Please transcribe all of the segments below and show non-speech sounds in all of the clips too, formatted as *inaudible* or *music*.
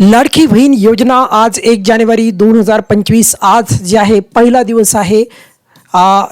लाडकी बहीण योजना आज एक जानेवारी दोन हजार पंचवीस आज जे आहे पहिला दिवस आहे.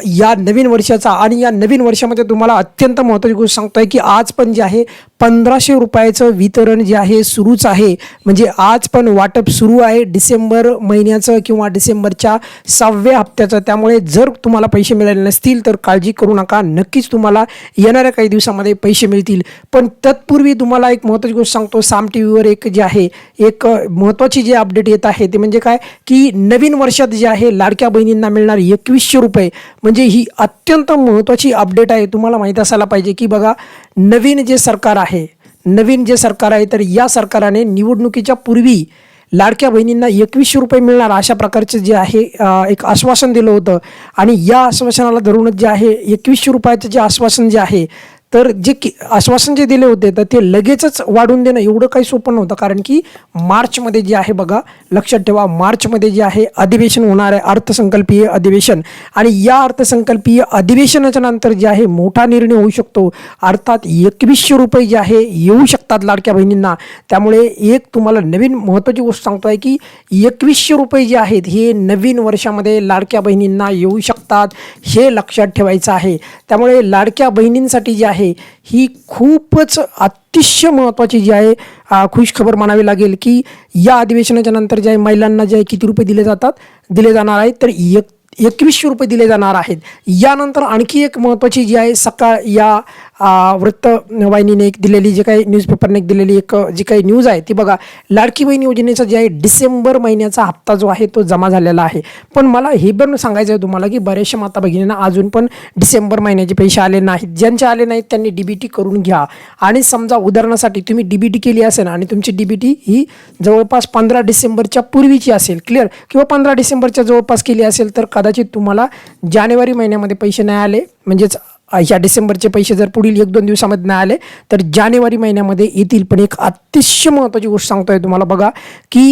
या नवीन वर्षाचा आणि या नवीन वर्षामध्ये तुम्हाला अत्यंत महत्त्वाची गोष्ट सांगतोय की आज पण जे आहे पंधराशे रुपयाचं वितरण जे आहे सुरूच आहे. म्हणजे आज पण वाटप सुरू आहे. डिसेंबर महिन्याचं किंवा डिसेंबरच्या सहाव्या हप्त्याचं. त्यामुळे जर तुम्हाला पैसे मिळाले नसतील तर काळजी करू नका. नक्कीच तुम्हाला येणाऱ्या काही दिवसामध्ये पैसे मिळतील. पण तत्पूर्वी तुम्हाला एक महत्त्वाची गोष्ट सांगतो. साम टी व्हीवर एक जे आहे एक महत्त्वाची जे अपडेट येत आहे ते म्हणजे काय? की नवीन वर्षात जे आहे लाडक्या बहिणींना मिळणार एकवीसशे रुपये. म्हणजे ही अत्यंत महत्त्वाची अपडेट आहे. तुम्हाला माहीत असायला पाहिजे की बघा नवीन जे सरकार आहे नवीन जे सरकार आहे तर या सरकाराने निवडणुकीच्या पूर्वी लाडक्या बहिणींना एकवीसशे रुपये मिळणार अशा प्रकारचे जे आहे एक आश्वासन दिलं होतं. आणि या आश्वासनाला धरूनच जे आहे एकवीसशे रुपयाचं जे आश्वासन जे आहे तर जे की आश्वासन जे दिले होते तर ते लगेचच वाढून देणं एवढं काही सोपं नव्हतं. कारण की मार्चमध्ये जे आहे बघा लक्षात ठेवा मार्चमध्ये जे आहे अधिवेशन होणार आहे अर्थसंकल्पीय अधिवेशन. आणि या अर्थसंकल्पीय अधिवेशनाच्या नंतर जे आहे मोठा निर्णय होऊ शकतो. अर्थात एकवीसशे रुपये जे आहे येऊ शकतात लाडक्या बहिणींना. त्यामुळे एक तुम्हाला नवीन महत्त्वाची गोष्ट सांगतो आहे की एकवीसशे रुपये जे आहेत हे नवीन वर्षामध्ये लाडक्या बहिणींना येऊ शकतात हे लक्षात ठेवायचं आहे. त्यामुळे लाडक्या बहिणींसाठी जे आहे ही खूपच अतिशय महत्त्वाची जी आहे खुश खुशखबर मानावी लागेल की या अधिवेशनाच्या नंतर जे आहे महिलांना जे आहे किती रुपये दिले जातात दिले जाणार आहेत तर एक एकवीसशे रुपये दिले जाणार आहेत. यानंतर आणखी एक महत्त्वाची जी आहे सकाळ या वृत्तवाहिनीने एक दिलेली जी काही न्यूजपेपरने एक दिलेली एक जी काही न्यूज आहे ती बघा. लाडकी बहीण योजनेचा जे आहे डिसेंबर महिन्याचा हप्ता जो आहे तो जमा झालेला आहे. पण मला हे पण सांगायचं आहे तुम्हाला की बऱ्याचशा माता भगिनींना अजून पण डिसेंबर महिन्याचे पैसे आले नाहीत. ज्यांचे आले नाहीत त्यांनी डी बी टी करून घ्या. आणि समजा उदाहरणासाठी तुम्ही डी बी टी केली असेल आणि तुमची डी बी टी ही जवळपास पंधरा डिसेंबरच्या पूर्वीची असेल क्लिअर किंवा पंधरा डिसेंबरच्या जवळपास केली असेल तर कदाचित तुम्हाला जानेवारी महिन्यामध्ये पैसे नाही आले. म्हणजेच ह्या डिसेंबरचे पैसे जर पुढील एक दोन दिवसामध्ये नाही आले तर जानेवारी महिन्यामध्ये येतील. पण एक अतिशय महत्त्वाची गोष्ट सांगतोय तुम्हाला. बघा की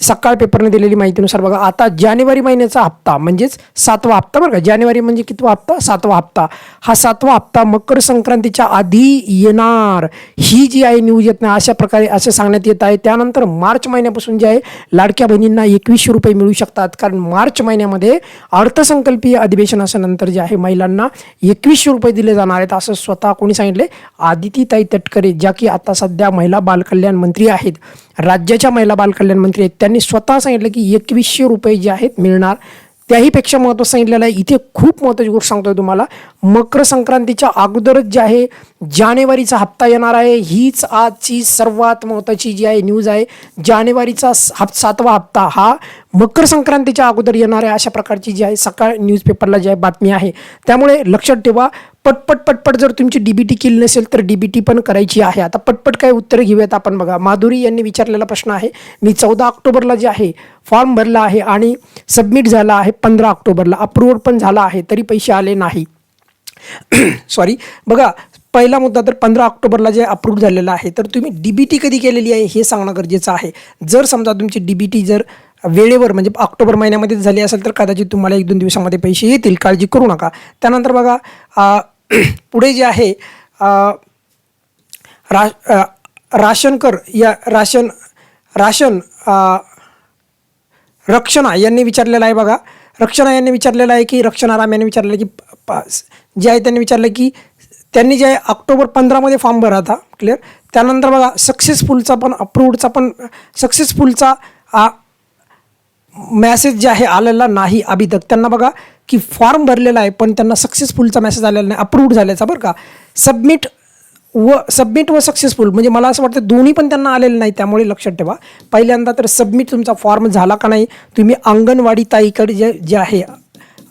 सकाळ पेपरने दिलेली माहितीनुसार बघा आता जानेवारी महिन्याचा हप्ता म्हणजेच सातवा हप्ता बरं का? जानेवारी म्हणजे कितवा हप्ता? सातवा हप्ता. हा सातवा हप्ता मकर संक्रांतीच्या आधी येणार. ही जी आहे न्यूज येत नाही अशा प्रकारे असं सांगण्यात येत आहे. त्यानंतर मार्च महिन्यापासून जे आहे लाडक्या बहिणींना एकवीसशे रुपये मिळू शकतात. कारण मार्च महिन्यामध्ये अर्थसंकल्पीय अधिवेशन असल्यानंतर जे आहे महिलांना एकवीसशे रुपये दिले जाणार आहेत असं स्वतः कोणी सांगितले आदितीताई तटकरे ज्या की आता सध्या महिला बालकल्याण मंत्री आहेत. राज्याच्या महिला बालकल्याण मंत्री आहेत. त्यांनी स्वतः सांगितलं की एकवीसशे रुपये जे आहेत मिळणार. त्याहीपेक्षा महत्त्व सांगितलेलं आहे. इथे खूप महत्त्वाची गोष्ट सांगतोय तुम्हाला. मकर संक्रांतीच्या अगोदरच जे आहे जानेवारीचा हप्ता येणार आहे. हीच आजची सर्वात महत्त्वाची जी आहे न्यूज आहे. जानेवारीचा हप सातवा हप्ता हा मकर संक्रांतीच्या अगोदर येणाऱ्या अशा प्रकारची जी आहे सकाळ न्यूजपेपरला जी आहे बातमी आहे त्यामुळे लक्षात ठेवा पटपट पटपट जर तुमची डीबीटी केली नसेल तर डीबीटी पण करायची आहे. आता पटपट काय उत्तरं घेऊयात आपण बघा. माधुरी यांनी विचारलेला प्रश्न आहे मी चौदा ऑक्टोबरला जे आहे फॉर्म भरला आहे आणि सबमिट झाला आहे पंधरा ऑक्टोबरला. अप्रूव्हल पण झाला आहे तरी पैसे आले नाही. *clears throat* सॉरी बघा पहिला मुद्दा तर पंधरा ऑक्टोबरला जे अप्रूव्ह झालेला आहे तर तुम्ही डी बी टी कधी केलेली आहे हे सांगणं गरजेचं आहे. जर समजा तुमची डी बी टी जर वेळेवर म्हणजे ऑक्टोबर महिन्यामध्ये झाली असेल तर कदाचित तुम्हाला एक दोन दिवसामध्ये पैसे येतील काळजी करू नका. त्यानंतर बघा *clears throat* पुढे जे आहे आ, रा राशनकर या राशन राशन अ, रक्षणा यांनी विचारलेलं आहे बघा. रक्षणा यांनी विचारलेलं आहे की रक्षणा राम यांनी विचारलं की जे आहे त्यांनी विचारलं की त्यांनी जे आहे ऑक्टोबर पंधरामध्ये फॉर्म भरा होता क्लिअर त्यानंतर बघा सक्सेसफुलचा पण अप्रूव्हडचा पण सक्सेसफुलचा मॅसेज जे आहे आलेला नाही. अभि तक त्यांना बघा की फॉर्म भरलेला आहे पण त्यांना सक्सेसफुलचा मेसेज आलेला नाही अप्रूव्ड झाल्याचा बरं का. सबमिट व सबमिट व सक्सेसफुल म्हणजे मला असं वाटतं दोन्ही पण त्यांना आलेलं नाही त्यामुळे लक्षात ठेवा. पहिल्यांदा तर सबमिट तुमचा फॉर्म झाला का नाही तुम्ही अंगणवाडी ताईकडे जे जे आहे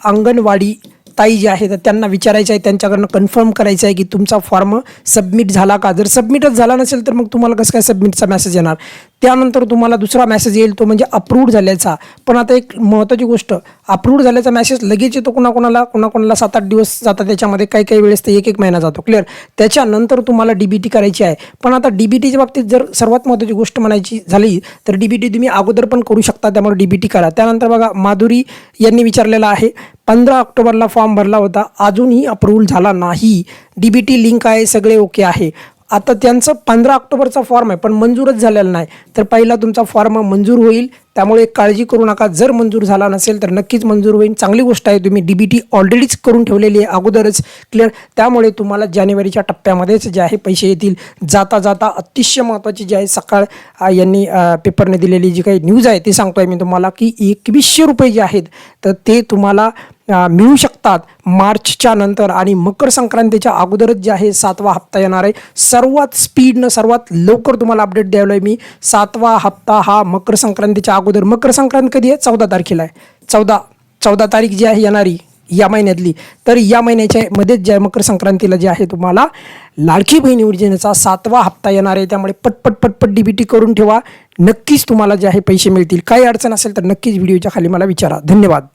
अंगणवाडी ताई जे आहे तर त्यांना विचारायचं आहे त्यांच्याकडनं कन्फर्म करायचं आहे की तुमचा फॉर्म सबमिट झाला का? जर सबमिटच झाला नसेल तर मग तुम्हाला कसं काय सबमिटचा मेसेज येणार? त्यानंतर तुम्हाला दुसरा मेसेज येईल तो म्हणजे अप्रूव्ड झाल्याचा. पण आता एक महत्त्वाची गोष्ट अप्रूव्ड झाल्याचा मेसेज लगेच येतो कुणाकोणाला कुणाकोणाला सात आठ दिवस जातात त्याच्यामध्ये काही काही वेळेस ते एक एक महिना जातो क्लिअर त्याच्यानंतर तुम्हाला डी बी टी करायची आहे. पण आता डी बी टीच्या बाबतीत जर सर्वात महत्त्वाची गोष्ट म्हणायची झाली तर डी बी टी तुम्ही अगोदर पण करू शकता त्यामुळे डी बी टी करा. त्यानंतर बघा माधुरी यांनी विचारलेला आहे पंधरा ऑक्टोबरला फॉर्म भरला होता अजूनही अप्रूव्हल झाला नाही. डी बी टी लिंक आहे सगळे ओके आहे. आता त्यांचं पंधरा ऑक्टोबरचा फॉर्म आहे पण मंजूरच झालेला नाही. तर पहिला तुमचा फॉर्म मंजूर होईल. त्यामुळे काळजी करू नका. जर मंजूर झाला नसेल तर नक्कीच मंजूर होईल. चांगली गोष्ट आहे तुम्ही डी बी टी ऑलरेडीच करून ठेवलेली आहे अगोदरच क्लिअर त्यामुळे तुम्हाला जानेवारीच्या टप्प्यामध्येच जे आहे पैसे येतील. जाता जाता अतिशय महत्त्वाची जी आहे सकाळ यांनी पेपरने दिलेली जी काही न्यूज आहे ती आहे मी तुम्हाला की एकवीसशे रुपये जे आहेत तर ते तुम्हाला मिळू शकतात. मार्चच्या नंतर आणि मकर संक्रांतीच्या अगोदरच जे आहे सातवा हप्ता येणार आहे. सर्वात स्पीडनं सर्वात लवकर तुम्हाला अपडेट द्यायला आहे मी. सातवा हप्ता हा मकर संक्रांतीच्या अगोदर. मकर संक्रांत कधी आहे? चौदा तारखेला आहे. चौदा चौदा तारीख जी आहे येणारी या महिन्यातली. तर या महिन्याच्या मध्येच जे मकर संक्रांतीला जे आहे तुम्हाला लाडकी बहीण योजनेचा सातवा हप्ता येणार आहे. त्यामुळे पटपट पटपट डी बी टी करून ठेवा. नक्कीच तुम्हाला जे आहे पैसे मिळतील. काही अडचण असेल तर नक्कीच व्हिडिओच्या खाली मला विचारा. धन्यवाद.